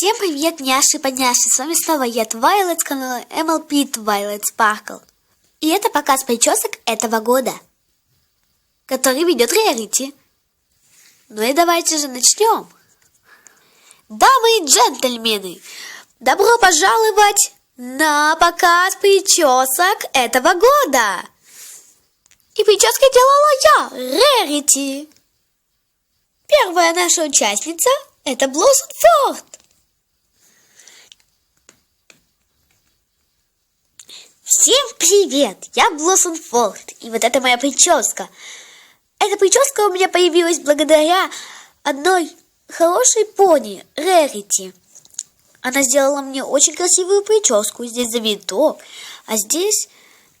Всем привет, няши-подняши! С вами снова я, Твайлайт, с канала MLP Twilight Sparkle. И это показ причесок этого года, который ведет Рерити. Ну и давайте же начнем. Дамы и джентльмены, добро пожаловать на показ причесок этого года. И прически делала я, Рерити. Первая наша участница – это Блоссом Форд. Всем привет! Я Блоссон Форд, и вот это моя прическа. Эта прическа у меня появилась благодаря одной хорошей пони, Рерити. Она сделала мне очень красивую прическу. Здесь завиток, а здесь,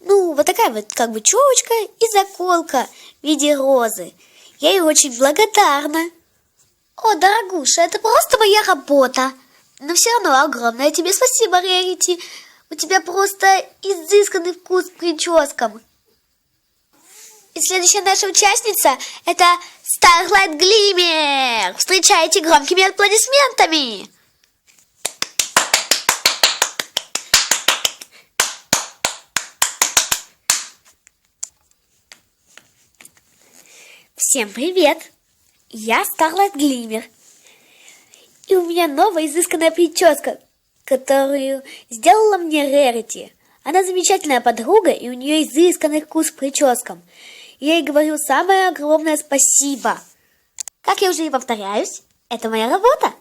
ну, вот такая вот как бы челочка и заколка в виде розы. Я ей очень благодарна. О, дорогуша, это просто моя работа. Но все равно огромное тебе спасибо, Рерити. У тебя просто изысканный вкус к прическам. И следующая наша участница – это Starlight Glimmer. Встречайте громкими аплодисментами. Всем привет! Я Starlight Glimmer. И у меня новая изысканная прическа, которую сделала мне Рерити. Она замечательная подруга, и у нее изысканный вкус к прическам. Я ей говорю самое огромное спасибо. Как я уже и повторяюсь, это моя работа.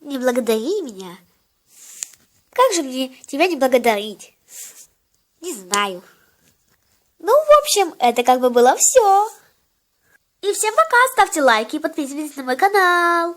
Не благодари меня. Как же мне тебя не благодарить? Не знаю. Ну, в общем, это как бы было все. И всем пока, ставьте лайки и подписывайтесь на мой канал.